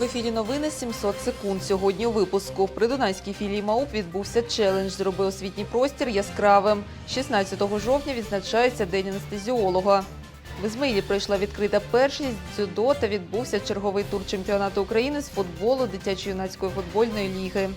В ефірі новини 700 секунд. Сьогодні у випуску. при Дунайській філії МАУП відбувся челендж. Зроби освітній простір яскравим. 16 жовтня відзначається День анестезіолога. В Ізмаїлі пройшла відкрита першість дзюдо та відбувся черговий тур чемпіонату України з футболу дитячо-юнацької футбольної ліги.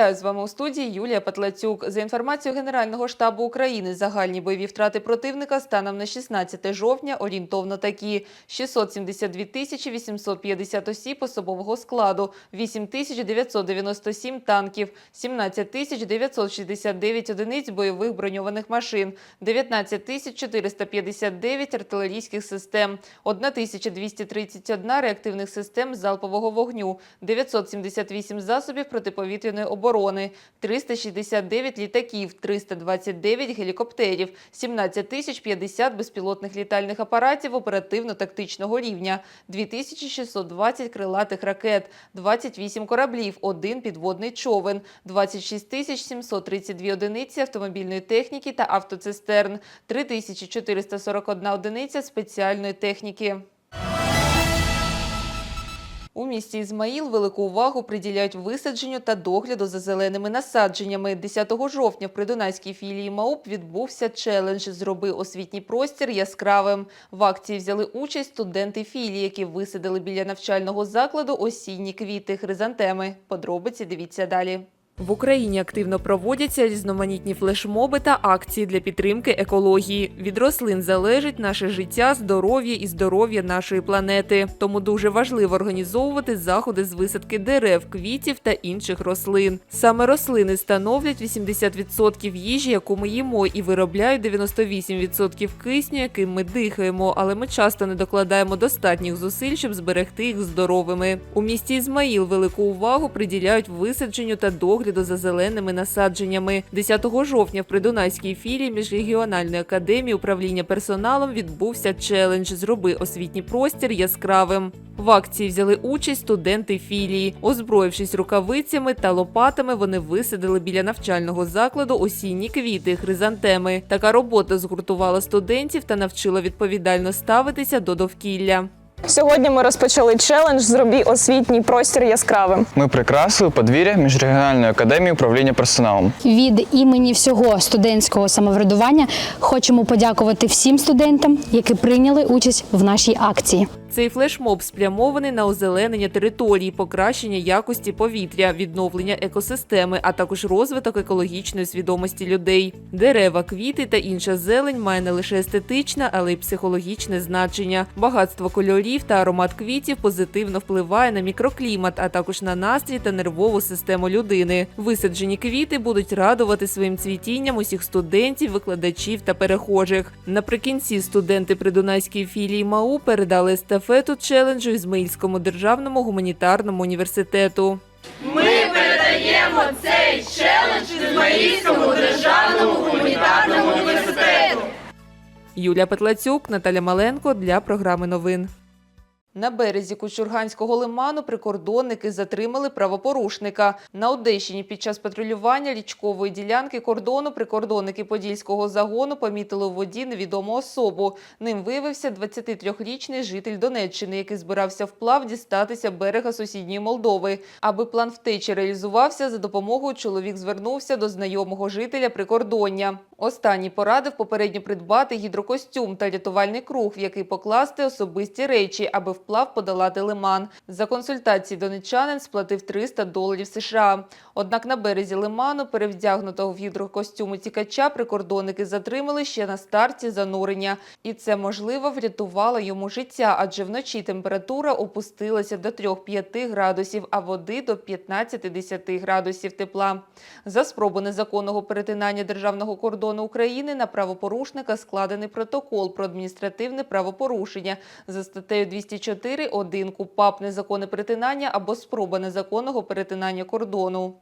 Вітаю з вами у студії Юлія Патлацюк. За інформацією Генерального штабу України, загальні бойові втрати противника станом на 16 жовтня орієнтовно такі: 672 тисячі 850 осіб особового складу, 8 тисяч 997 танків, 17 тисяч 969 одиниць бойових броньованих машин, 19 тисяч 459 артилерійських систем, 1 тисяча 231 реактивних систем залпового вогню, 978 засобів протиповітряної оборони, 369 літаків, 329 гелікоптерів, 17 тисяч 50 безпілотних літальних апаратів оперативно-тактичного рівня, 2620 крилатих ракет, 28 кораблів, 1 підводний човен, 26 тисяч 732 одиниці автомобільної техніки та автоцистерн, 3441 одиниця спеціальної техніки. У місті Ізмаїл велику увагу приділяють висадженню та догляду за зеленими насадженнями. 10 жовтня в придунайській філії МАУП відбувся челендж «Зроби освітній простір яскравим». В акції взяли участь студенти філії, які висадили біля навчального закладу осінні квіти хризантеми. Подробиці дивіться далі. В Україні активно проводяться різноманітні флешмоби та акції для підтримки екології. Від рослин залежить наше життя, здоров'я і здоров'я нашої планети. Тому дуже важливо організовувати заходи з висадки дерев, квітів та інших рослин. Саме рослини становлять 80% їжі, яку ми їмо, і виробляють 98% кисню, яким ми дихаємо. Але ми часто не докладаємо достатніх зусиль, щоб зберегти їх здоровими. У місті Ізмаїл велику увагу приділяють висадженню та догляду за зеленими насадженнями. 10 жовтня в Придунайській філії міжрегіональної академії управління персоналом відбувся челендж Зроби освітній простір яскравим. В акції взяли участь студенти філії. Озброївшись рукавицями та лопатами, вони висадили біля навчального закладу осінні квіти, хризантеми. Така робота згуртувала студентів та навчила відповідально ставитися до довкілля. Сьогодні ми розпочали челендж Зробі освітній простір яскравим. Ми прикрасили подвір'я міжрегіональної академії управління персоналом. Від імені всього студентського самоврядування хочемо подякувати всім студентам, які прийняли участь в нашій акції. Цей флешмоб спрямований на озеленення території, покращення якості повітря, відновлення екосистеми, а також розвиток екологічної свідомості людей. Дерева, квіти та інша зелень має не лише естетичне, але й психологічне значення. Багатство кольорів та аромат квітів позитивно впливає на мікроклімат, а також на настрій та нервову систему людини. Висаджені квіти будуть радувати своїм цвітінням усіх студентів, викладачів та перехожих. Наприкінці студенти Придунайської філії МАУ передали естафету челенджу Ізмаїльському державному гуманітарному університету. Юлія Петлацюк, Наталя Маленко для програми новин. На березі Кучурганського лиману прикордонники затримали правопорушника. На Одещині під час патрулювання річкової ділянки кордону прикордонники Подільського загону помітили у воді невідому особу. Ним виявився 23-річний житель Донеччини, який збирався вплав дістатися берега сусідньої Молдови. Аби план втечі реалізувався, за допомогою чоловік звернувся до знайомого жителя прикордоння. Останній порадив попередньо придбати гідрокостюм та рятувальний круг, в який покласти особисті речі, аби вплав подолати лиман. За консультації донечанин сплатив 300 доларів США. Однак на березі лиману, перевдягнутого в гідрокостюм утікача, прикордонники затримали ще на старті занурення. І це, можливо, врятувало йому життя, адже вночі температура опустилася до 3-5 градусів, а води до 15-10 градусів тепла. За спробу незаконного перетинання державного кордону України на правопорушника складений протокол про адміністративне правопорушення за статтею 204.1 КУПАП незаконне перетинання або спроба незаконного перетинання кордону.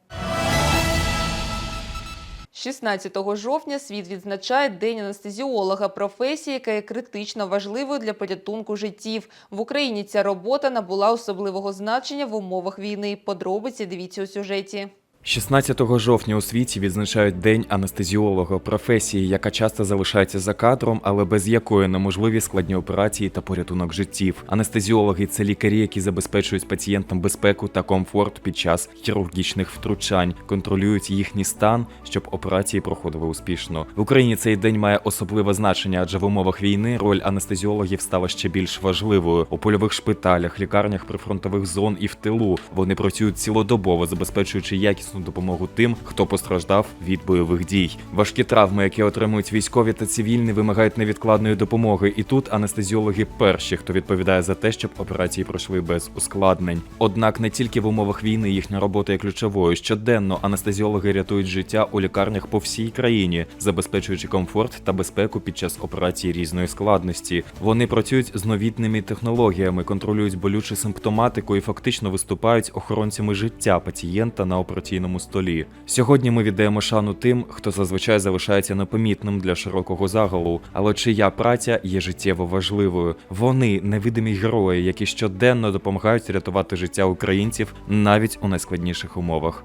16 жовтня світ відзначає День анестезіолога, професії, яка є критично важливою для порятунку життів. В Україні ця робота набула особливого значення в умовах війни. Подробиці дивіться у сюжеті. 16 жовтня у світі відзначають День анестезіолога, професії, яка часто залишається за кадром, але без якої неможливі складні операції та порятунок життів. Анестезіологи це лікарі, які забезпечують пацієнтам безпеку та комфорт під час хірургічних втручань, контролюють їхній стан, щоб операції проходили успішно. В Україні цей день має особливе значення, адже в умовах війни роль анестезіологів стала ще більш важливою у польових шпиталях, лікарнях прифронтових зон і в тилу. Вони працюють цілодобово, забезпечуючи якісну допомогу тим, хто постраждав від бойових дій. Важкі травми, які отримують військові та цивільні, вимагають невідкладної допомоги. І тут анестезіологи перші, хто відповідає за те, щоб операції пройшли без ускладнень. Однак не тільки в умовах війни їхня робота є ключовою. Щоденно анестезіологи рятують життя у лікарнях по всій країні, забезпечуючи комфорт та безпеку під час операцій різної складності. Вони працюють з новітними технологіями, контролюють болючу симптоматику і фактично виступають охоронцями життя пацієнта на операційному столі. Сьогодні ми віддаємо шану тим, хто зазвичай залишається непомітним для широкого загалу, але чия праця є життєво важливою. Вони невидимі герої, які щоденно допомагають рятувати життя українців навіть у найскладніших умовах.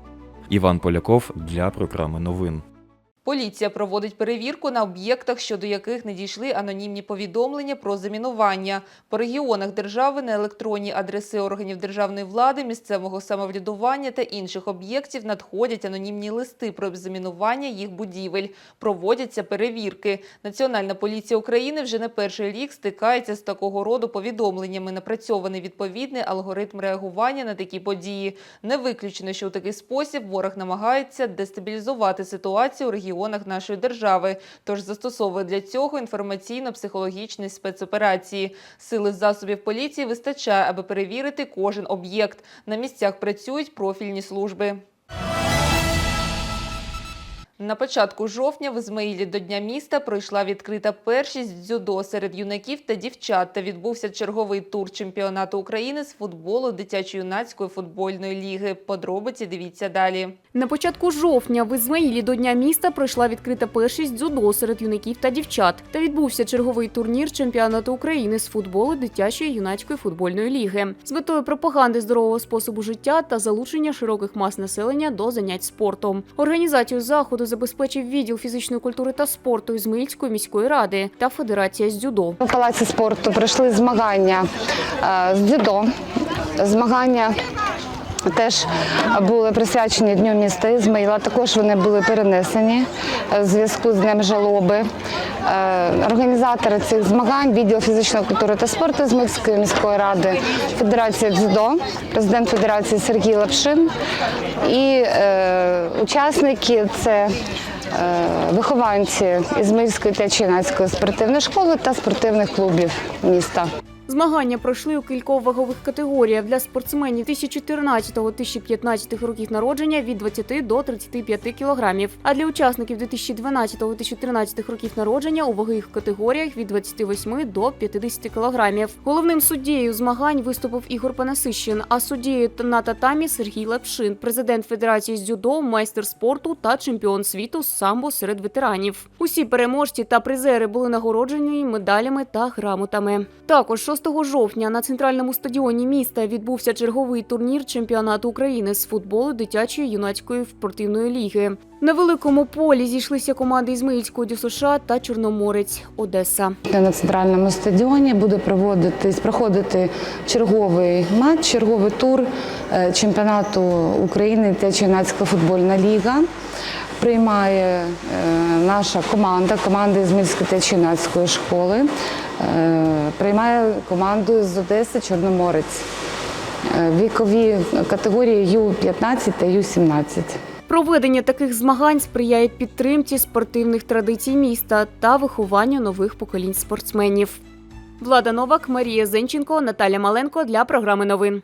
Іван Поляков для програми новин. Поліція проводить перевірку на об'єктах, щодо яких надійшли анонімні повідомлення про замінування. По регіонах держави на електронні адреси органів державної влади, місцевого самоврядування та інших об'єктів надходять анонімні листи про замінування їх будівель. Проводяться перевірки. Національна поліція України вже не перший рік стикається з такого роду повідомленнями. Напрацьований відповідний алгоритм реагування на такі події. Не виключено, що у такий спосіб ворог намагається дестабілізувати ситуацію у регіонах нашої держави, тож застосовує для цього інформаційно-психологічні спецоперації. Сили засобів поліції вистачає, аби перевірити кожен об'єкт. На місцях працюють профільні служби. На початку жовтня в Ізмаїлі до Дня міста пройшла відкрита першість дзюдо серед юнаків та дівчат та відбувся черговий тур чемпіонату України з футболу дитячо-юнацької футбольної ліги. Подробиці дивіться далі. На початку жовтня в Ізмаїлі до Дня міста пройшла відкрита першість дзюдо серед юнаків та дівчат. Та відбувся черговий турнір чемпіонату України з футболу дитячої юнацької футбольної ліги з метою пропаганди здорового способу життя та залучення широких мас населення до занять спортом. Організацію заходу забезпечив відділ фізичної культури та спорту Ізмаїльської міської ради та Федерація з дзюдо. У палаці спорту пройшли змагання е, з дзюдо. Змагання теж були присвячені Дню міста Ізмаїла. Також вони були перенесені е, в зв'язку з Днем жалоби. Е, Організатори цих змагань, відділ фізичної культури та спорту Ізмаїльської міської ради, Федерація дзюдо, президент Федерації Сергій Лапшин і е, учасники це. е, Вихованці Ізмаїльської та Чинацької спортивної школи та спортивних клубів міста. Змагання пройшли у кількох вагових категоріях для спортсменів 2014-2015 років народження від 20 до 35 кілограмів, а для учасників 2012-2013 років народження у вагових категоріях від 28 до 50 кілограмів. Головним суддєю змагань виступив Ігор Панасищин, а суддєю на татамі Сергій Лапшин, президент Федерації з дзюдо, майстер спорту та чемпіон світу з самбо серед ветеранів. Усі переможці та призери були нагороджені медалями та грамотами. Також 6 жовтня на центральному стадіоні міста відбувся черговий турнір чемпіонату України з футболу дитячої юнацької спортивної ліги. На великому полі зійшлися команди Ізмаїльського ДЮСШ та Чорноморець Одеса. На центральному стадіоні буде проводитись проходити черговий матч, черговий тур е, чемпіонату України та Юнацька футбольна ліга. Приймає е, наша команда, команда Ізмільської та юнацької школи. Е, приймає команду з Одеси Чорноморець. Е, Вікові категорії Ю-15 та Ю-17. Проведення таких змагань сприяє підтримці спортивних традицій міста та вихованню нових поколінь спортсменів. Влада Новак, Марія Зенченко, Наталя Маленко для програми новин.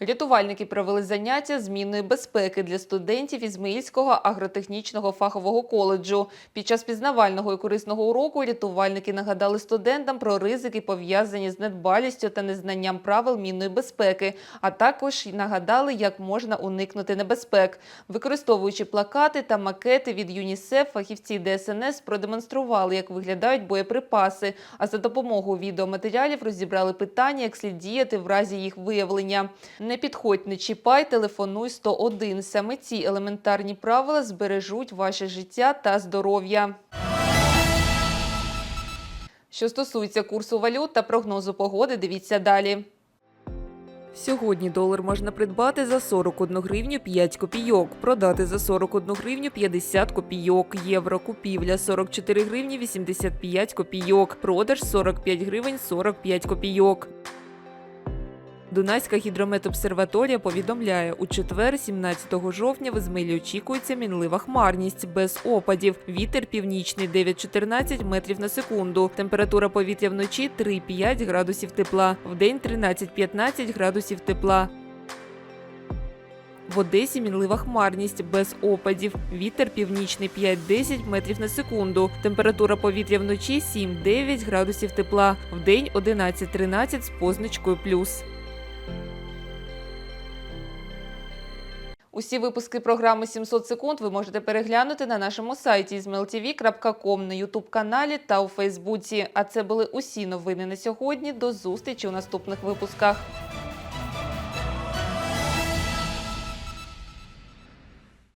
Рятувальники провели заняття змінної безпеки для студентів Ізмаїльського агротехнічного фахового коледжу. Під час пізнавального і корисного уроку рятувальники нагадали студентам про ризики, пов'язані з недбалістю та незнанням правил мінної безпеки, а також нагадали, як можна уникнути небезпек. Використовуючи плакати та макети від ЮНІСЕФ, фахівці ДСНС продемонстрували, як виглядають боєприпаси, а за допомогою відеоматеріалів розібрали питання, як слід діяти в разі їх виявлення. Не підходь, не чіпай, телефонуй 101. Саме ці елементарні правила збережуть ваше життя та здоров'я. Що стосується курсу валют та прогнозу погоди, дивіться далі. Сьогодні долар можна придбати за 41 гривню 5 копійок, продати за 41 гривню 50 копійок, євро купівля 44 гривні 85 копійок, продаж 45 гривень 45 копійок. Дунайська гідрометобсерваторія повідомляє, у четвер, 17 жовтня, в Ізмаїлі очікується мінлива хмарність без опадів. Вітер північний 9-14 метрів на секунду. Температура повітря вночі 3-5 градусів тепла, вдень 13-15 градусів тепла. В Одесі мінлива хмарність без опадів. Вітер північний 5-10 метрів на секунду. Температура повітря вночі 7-9 градусів тепла, вдень 11-13 з позначкою плюс. Усі випуски програми «700 секунд ви можете переглянути на нашому сайті izmailtv.com, на Ютуб-каналі та у Фейсбуці. А це були усі новини на сьогодні. До зустрічі у наступних випусках.